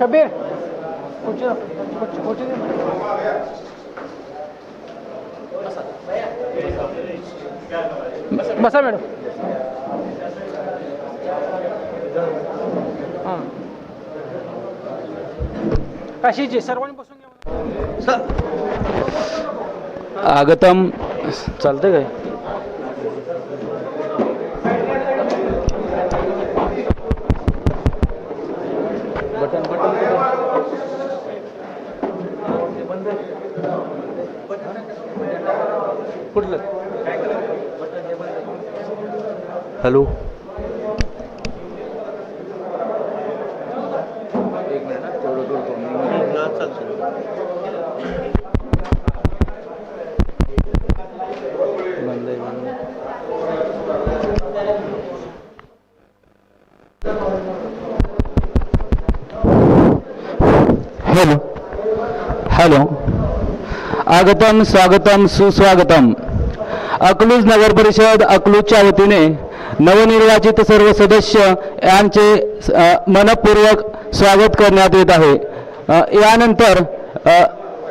कबीर। खुर्ची दे मला. बसा मॅडम। हां। कशीची सर्वांनी बसून घ्या. आगतम चालतंय काय? हॅलो. हॅलो. हॅलो. आगतम स्वागतम सुस्वागतम. अकलूज नगर परिषद अकलूजच्या वतीने नवनिर्वाचित सर्व सदस्य यांचे मनपूर्वक स्वागत करण्यात येत आहे. यानंतर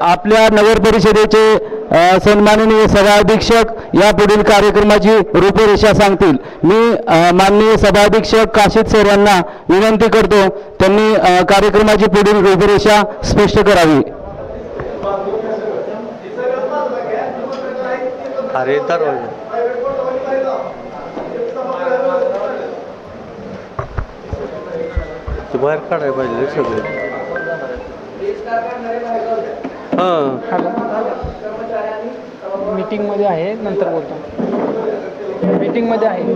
आपल्या नगर परिषदेचे अ, सन्माननीय सभाअधीक्षक यापुढील कार्यक्रमाची रूपरेषा सांगतील. मी माननीय सभाअधीक्षक काशीद सर यांना विनंती करतो त्यांनी कार्यक्रमाची पुढील रूपरेषा स्पष्ट करावी. अरे तर ते बाहेर काढायला पाहिजे सगळे. हां. मीटिंगमध्ये आहे नंतर बोलतो. मीटिंगमध्ये आहे.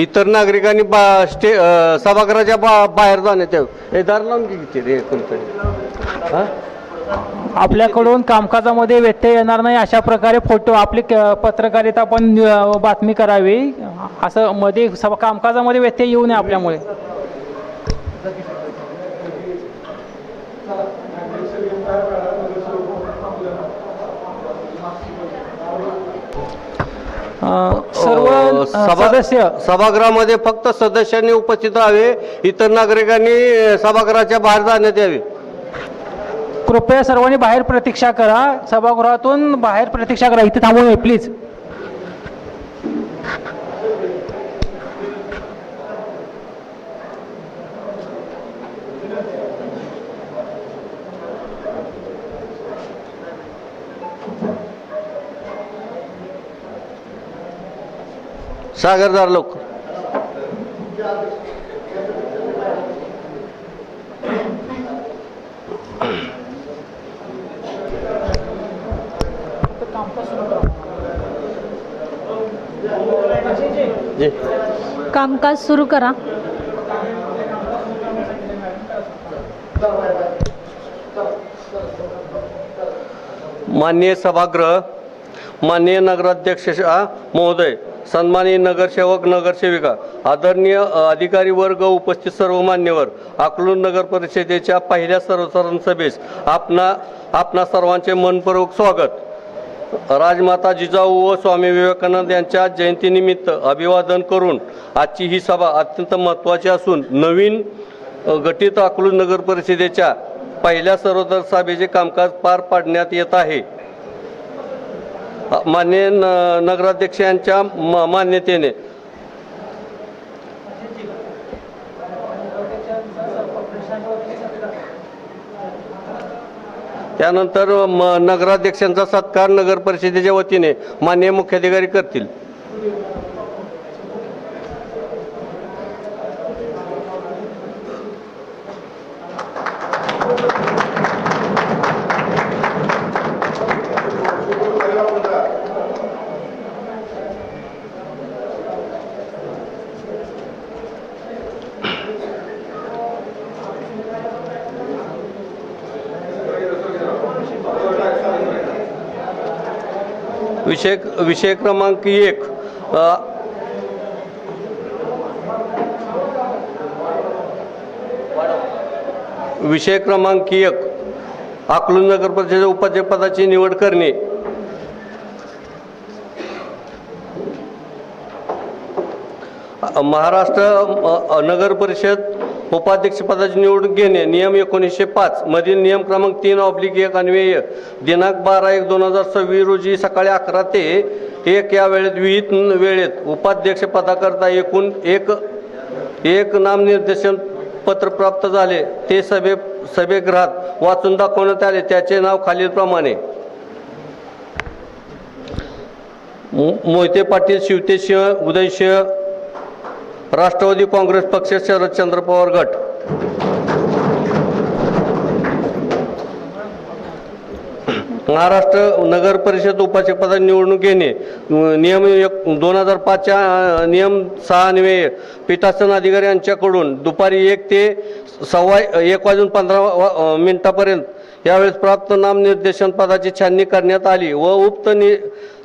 इतर नागरिकांनी बा स्टे अं, सभागृहाच्या बा बाहेर जाण्यात यावं. हे दार लावून घे किती रे कोणतरी. हां? आपल्याकडून कामकाजामध्ये व्यत्यय येणार नाही अशा प्रकारे फोटो आपली क- पत्रकारिता पण अ, बातमी करावी. असं मध्ये सभा कामकाजामध्ये व्यत्यय येऊ नये आपल्यामुळे. सर्व सदस्य सभागृहामध्ये फक्त सदस्यांनी उपस्थित राहावे. इतर नागरिकांनी सभागृहाच्या बाहेर जाण्यात यावे. कृपया सर्वांनी बाहेर प्रतीक्षा करा. सभागृहातून बाहेर प्रतीक्षा करा. इथे थांबू नये प्लीज सागरदार लोक. कामकाज सुरू करा. माननीय सभागृह माननीय नगराध्यक्ष महोदय. सन्माननीय नगरसेवक नगरसेविका आदरणीय अधिकारी वर्ग उपस्थित सर्व मान्यवर अकलूज नगर परिषदेच्या पहिल्या सर्वसाधारण सभेस आपणा आपणा सर्वांचे मनपूर्वक स्वागत. राजमाता जिजाऊ व स्वामी विवेकानंद यांच्या जयंतीनिमित्त अभिवादन करून आजची ही सभा अत्यंत महत्त्वाची असून नवीन गटित गठीत अकलूज नगर परिषदेच्या पहिल्या सर्वोदर सभेचे कामकाज पार पाडण्यात येत आहे. मान्य न नगराध्यक्ष यांच्या म- मान्यतेने. त्यानंतर म नगराध्यक्षांचा सत्कार नगर परिषदेच्या वतीने मान्य मुख्याधिकारी करतील. विषय विषय क्रमांक एक. विषय क्रमांक एक. अकलूज नगर परिषद उपाध्यक्षपदाची निवड करणे. महाराष्ट्र नगर परिषद उपाध्यक्षपदाची निवडणूक घेणे नियम एकोणीसशे पाच मधील नियम क्रमांक तीन ऑब्लिक एक अन्वय दिनांक बारा एक दोन हजार सव्वीस रोजी सकाळी अकरा ते एक या वेळेत विहित वेळेत उपाध्यक्षपदाकरता एकूण एक एक नामनिर्देशन पत्र प्राप्त झाले. ते सभे सभेगृहात वाचून दाखवण्यात आले. त्याचे नाव खालीलप्रमाणे. मोहिते पाटील शिवतेसिंह उदयसिंह राष्ट्रवादी काँग्रेस पक्ष शरदचंद्र पवार गट. महाराष्ट्र नगर परिषद उपाध्यक्षपदा निवडणूक घेणे नियम एक दोन हजार पाचच्या नियम सहा अन्वये पीठासन अधिकारी यांच्याकडून दुपारी एक ते सव्वा एक वाजून पंधरा मिनिटापर्यंत यावेळेस प्राप्त नामनिर्देशन पदाची छाननी करण्यात आली व उक्त नि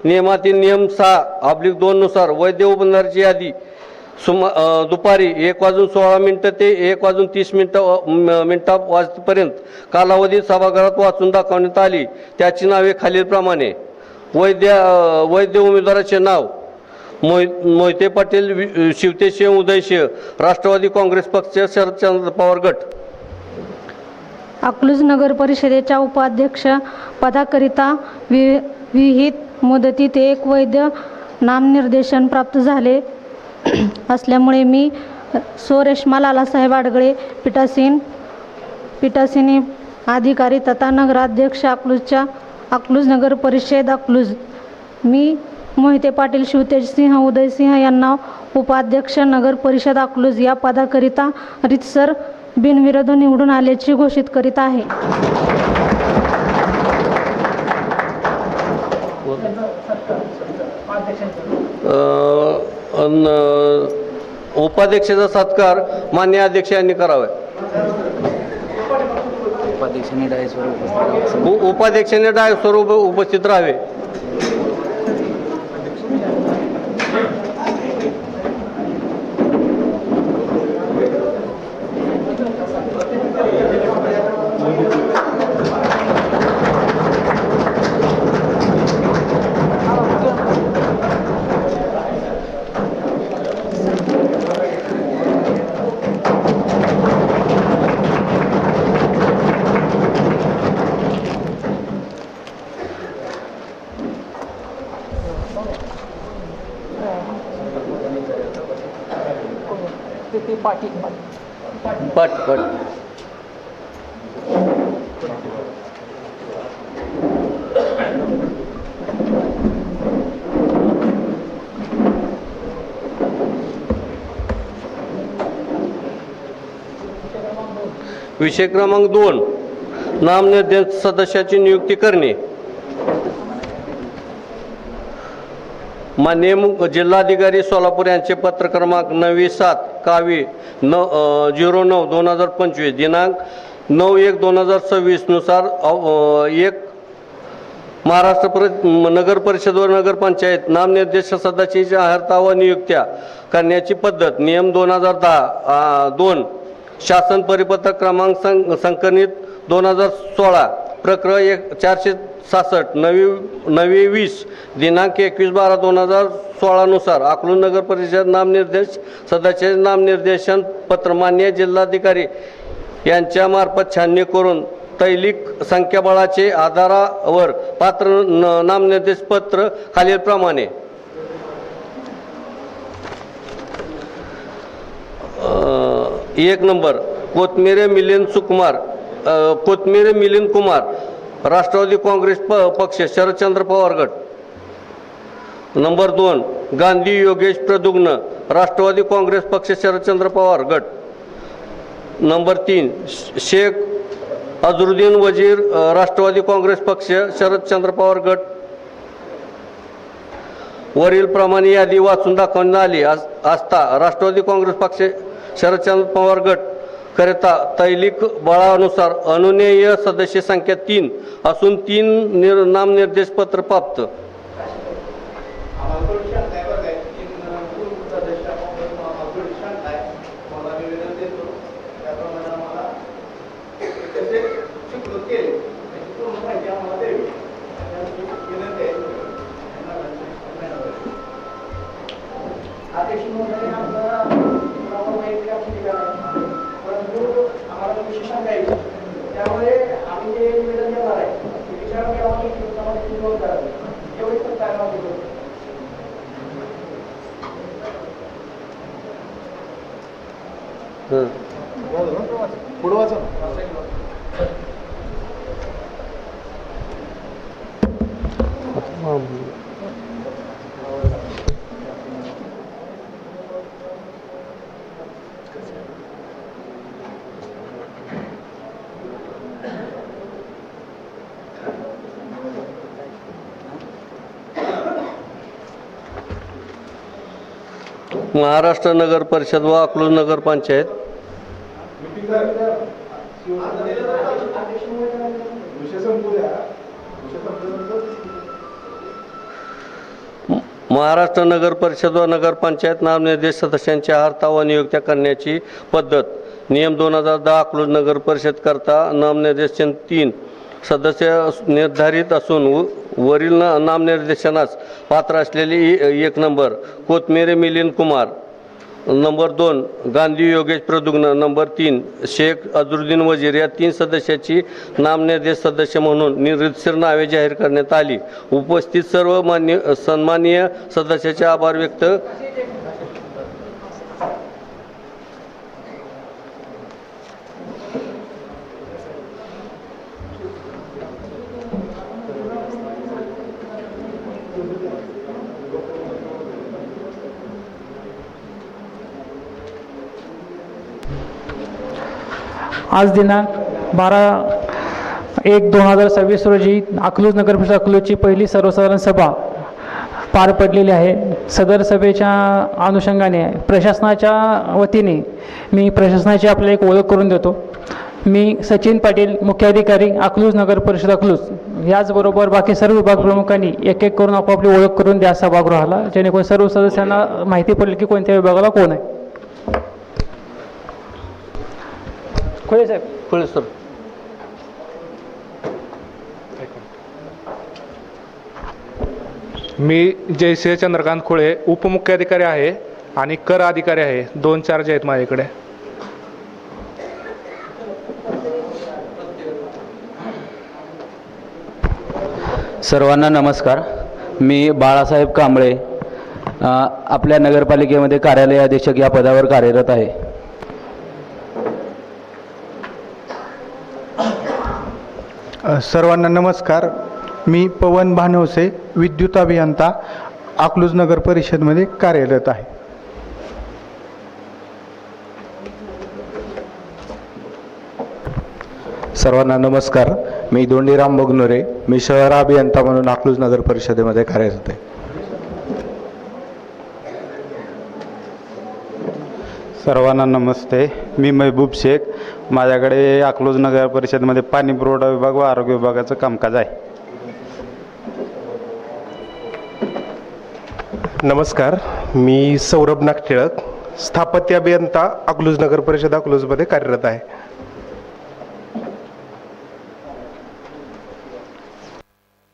नियमातील नियम सहा ऑब्लिक दोननुसार वैद्य उमेदवाराची यादी सुमा दुपारी एक वाजून सोळा मिनटं ते एक वाजून तीस मिनटं मिनटा वाजपर्यंत कालावधीत सभागृहात वाचून दाखवण्यात आली. त्याची नावे खालीलप्रमाणे. वैद्य वैद्य उमेदवाराचे नाव. मोहि मोहिते पाटील वि- शिवतेसिंह राष्ट्रवादी काँग्रेस पक्ष शरदचंद्र पवार गट. अकलूज नगर परिषदेच्या उपाध्यक्ष पदाकरिता वि विहित मुदतीत एक वैद्य नामनिर्देशन प्राप्त झाले. असल्यामुळे मी स्वरेश्मा लालासाहेब आडगळे पीठासीन पीठासीन अधिकारी तथा नगराध्यक्ष अकलूजच्या अकलूज नगर परिषद अकलूज. मी मोहिते पाटील शिवतेजसिंह उदयसिंह यांना उपाध्यक्ष नगर परिषद अकलूज या पदाकरिता रितसर बिनविरोध निवडून आल्याची घोषित करीत आहे. uh... उपाध्यक्षाचा सत्कार मान्य अध्यक्ष यांनी करावा उपाध्यक्षांनी डायसवर उपस्थित राहावं. उ- पट पट. विषय क्रमांक दोन. नामनिर्देश सदस्याची नियुक्ती करणे. माननीय जिल्हाधिकारी सोलापूर यांचे पत्र क्रमांक नवी सात कावी न झिरो नऊ दोन हजार पंचवीस दिनांक नऊ एक दोन हजार सव्वीसनुसार एक महाराष्ट्र पर नगर परिषद व नगरपंचायत नामनिर्देश सदस्याची अर्हता व नियुक्त्या करण्याची पद्धत नियम दोन हजार दहा दोन शासन परिपत्रक क्रमांक सं संकलित दोन हजार सोळा प्रक्र एक चारशे सहासष्ट नवी नवी वीस दिनांक एकवीस बारा दोन हजार सोळानुसार अकलूज नगर परिषद नामनिर्देश सदस्य नामनिर्देशन पत्र मान्य जिल्हाधिकारी यांच्यामार्फत छाननी करून तैलिक संख्याबळाचे आधारावर पात्र न- नामनिर्देश पत्र खालीलप्रमाणे. एक नंबर कोथमिरे मिलिंद सुकुमार कोथमिरे मिलिंद कुमार राष्ट्रवादी काँग्रेस प पक्ष शरदचंद्र पवार गट. नंबर दोन गांधी योगेश प्रदुग्न राष्ट्रवादी काँग्रेस पक्ष शरदचंद्र पवार गट. नंबर तीन शेख अजरुद्दीन वजीर राष्ट्रवादी काँग्रेस पक्ष शरदचंद्र पवार गट. वरीलप्रमाणे यादी वाचून दाखवण्यात आली. अस- असता राष्ट्रवादी काँग्रेस पक्ष शरदचंद्र पवार गट. करिता तैलिक बळानुसार अनुनेय सदस्य संख्या तीन असून तीन निर नामनिर्देश पत्र प्राप्त. महाराष्ट्र नगर परिषद व अकलूज नगर महाराष्ट्र नगर परिषद व नगरपंचायत नामनिर्देश सदस्यांच्या हरता व नियुक्त्या करण्याची पद्धत. नियम दोन हजार दहा अकलूज नगर परिषद करता नामनिर्देशन तीन सदस्य निर्धारित असून व- वरील ना- नामनिर्देशनास पात्र असलेली ए- एक नंबर कोथमेरे मिलिंद कुमार नंबर दोन गांधी योगेश प्रदुग्न. नंबर तीन शेख अजरुद्दीन वजीर या तीन सदस्याची नामनिर्देश सदस्य म्हणून निरीक्षर नावे जाहीर करण्यात आली. उपस्थित सर्व मान्य सन्माननीय सदस्याचे आभार व्यक्त आज दिनांक बारा एक दोन हजार सव्वीस रोजी अकलूज नगर परिषद अकलूजची पहिली सर्वसाधारण सभा पार पडलेली आहे. सदर सभेच्या अनुषंगाने प्रशासनाच्या वतीने मी प्रशासनाची आपल्याला एक ओळख करून देतो. मी सचिन पाटील मुख्याधिकारी अकलूज नगर परिषद अकलूज याचबरोबर बाकी सर्व विभाग प्रमुखांनी एक एक करून आपापली ओळख करून द्या सभागृहाला जेणेकरून सर्व सदस्यांना माहिती पडेल की कोणत्या विभागाला कोण आहे. खोले साहेब खुळे सर. मी जयसिंह चंद्रकांत खुळे उपमुख्याधिकारी आहे आणि कर अधिकारी आहे. दोन चार्ज आहेत माझ्याकडे. सर्वांना नमस्कार. मी बाळासाहेब कांबळे आपल्या नगरपालिकेमध्ये कार्यालय अधीक्षक या पदावर कार्यरत आहे. सर्वांना नमस्कार. मी पवन भानवसे विद्युत अभियंता अकलूज नगर परिषदमध्ये कार्यरत आहे. सर्वांना नमस्कार. मी दोंडीराम बगनुरे मी शहर अभियंता म्हणून अकलूज नगर परिषदेमध्ये कार्यरत आहे. सर्वांना नमस्ते. मी महबूब शेख माझ्याकडे अकलूज नगर परिषदमध्ये पाणी पुरवठा विभाग व आरोग्य विभागाचं कामकाज आहे. नमस्कार मी सौरभ नागटिळक स्थापत्य अभियंता अकलूज नगर परिषद अकलूजमध्ये कार्यरत आहे.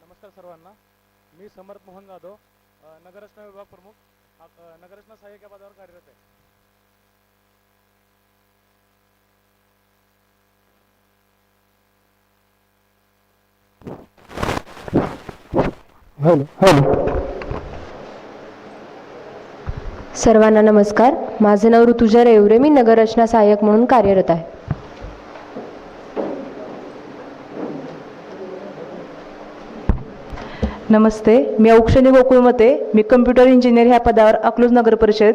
नमस्कार सर्वांना. मी समर्थ मोहन जाधव नगररचना विभाग प्रमुख नगररचना सहाय्यक या पदावर कार्यरत आहे. सर्वांना नमस्कार. माझे नाव ऋतुजा रेवरे मी नगररचना सहाय्यक म्हणून कार्यरत आहे. नमस्ते मी औक्षणी गोकुळमते. मी कम्प्युटर इंजिनियर ह्या पदावर अकलूज नगर परिषद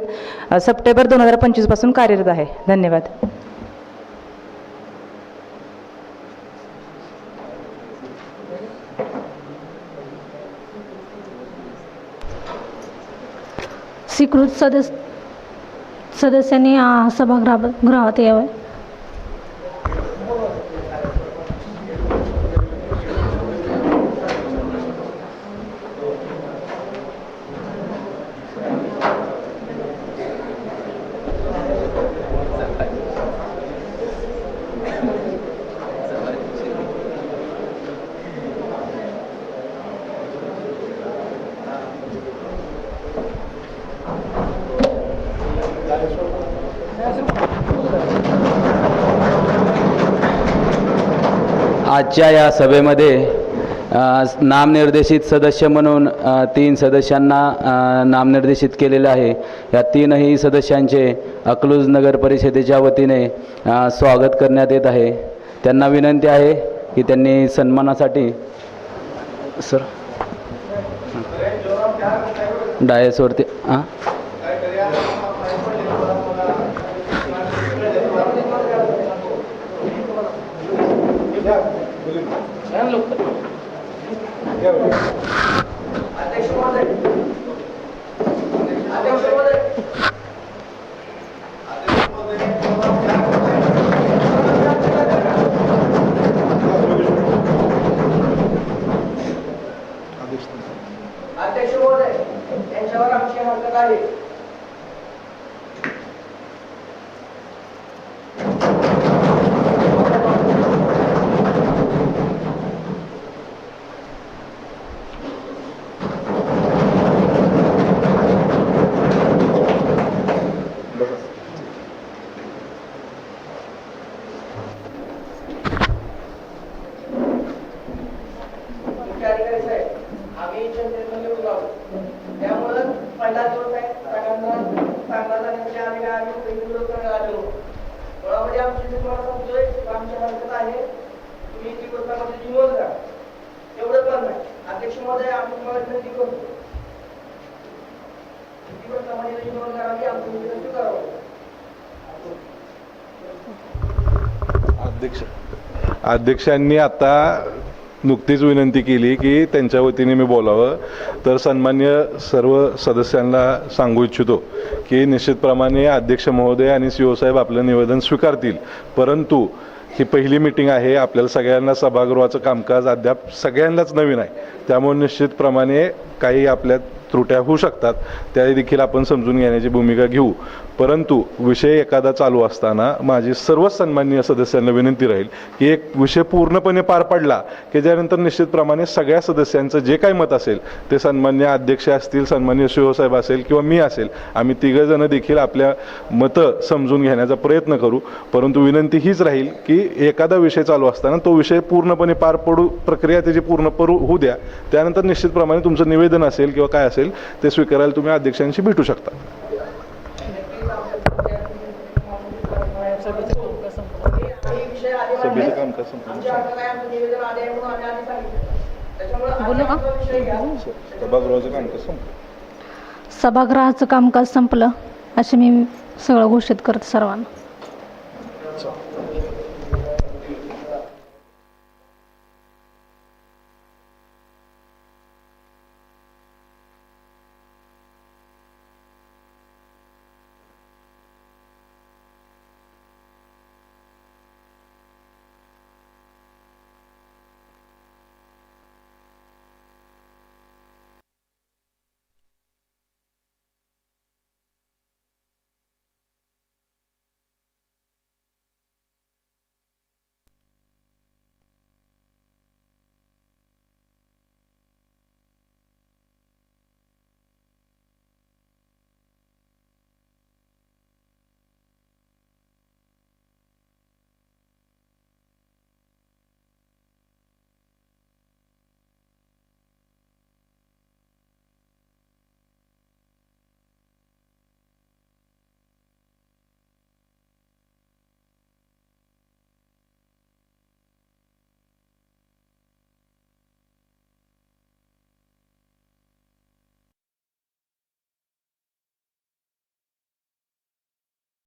अ, सप्टेंबर दोन हजार पंचवीसपासून कार्यरत आहे. धन्यवाद. स्वीकृत सदस्य सदस्यांनी आ, सभागृहा गृहात यावे. आजच्या या सभेमध्ये नामनिर्देशित सदस्य म्हणून तीन सदस्यांना नामनिर्देशित केलेलं आहे. या तीनही सदस्यांचे अकलूज नगर परिषदेच्या वतीने स्वागत करण्यात येत आहे. त्यांना विनंती आहे की त्यांनी सन्मानासाठी सर डायसवरती हां अध्यक्ष महोदय यांच्यावर आमची हरकत आहे मुख्य अधिकारी साहेब आम्ही जनतेतून निवडून आलो त्यामुळं पहिला दिवस आहे सगळ्यांना चांगला जाण्यासाठी आम्ही काय आम्ही पहिली विरोध करायला आलेलो मुळामध्ये आमची जी तुम्हाला सांगतोय आमची हरकत आहे तुम्ही ती गोष्टामध्ये नोंद करा एवढं पण नाही अध्यक्ष महोदय आम्ही तुम्हाला विनंती करतो ती गोष्टामध्ये नोंद करावी आमची विनंती करावी अध्यक्ष अध्यक्षांनी आता नुकतीच विनंती केली की त्यांच्या वतीने मी बोलावं. तर सन्मान्य सर्व सदस्यांना सांगू इच्छितो की निश्चितप्रमाणे अध्यक्ष महोदय आणि सी साहेब आपलं निवेदन स्वीकारतील. परंतु ही पहिली मिटिंग आहे. आपल्याला सगळ्यांना सभागृहाचं कामकाज अद्याप सगळ्यांनाच नवीन आहे. त्यामुळे निश्चितप्रमाणे काही आपल्या त्रुट्या होऊ शकतात त्या देखील आपण समजून घेण्याची भूमिका घेऊ. परंतु विषय एखादा चालू असताना माझी सर्वच सन्माननीय सदस्यांना विनंती राहील की एक विषय पूर्णपणे पार पडला की ज्यानंतर निश्चितप्रमाणे सगळ्या सदस्यांचं जे काही मत असेल ते सन्मान्य अध्यक्ष असतील सन्मान्य शिवसाहेब असेल किंवा मी असेल आम्ही तिघंजणं देखील आपल्या मतं समजून घेण्याचा प्रयत्न करू. परंतु विनंती हीच राहील की एखादा विषय चालू असताना तो विषय पूर्णपणे पार पडू प्रक्रिया त्याची पूर्ण पडू होऊ द्या. त्यानंतर निश्चितप्रमाणे तुमचं निवेदन असेल किंवा काय असेल ते स्वीकारायला तुम्ही अध्यक्षांशी भेटू शकता. सभागृहाचं कामकाज संपलं असे मी सगळं घोषित करते सर्वांना.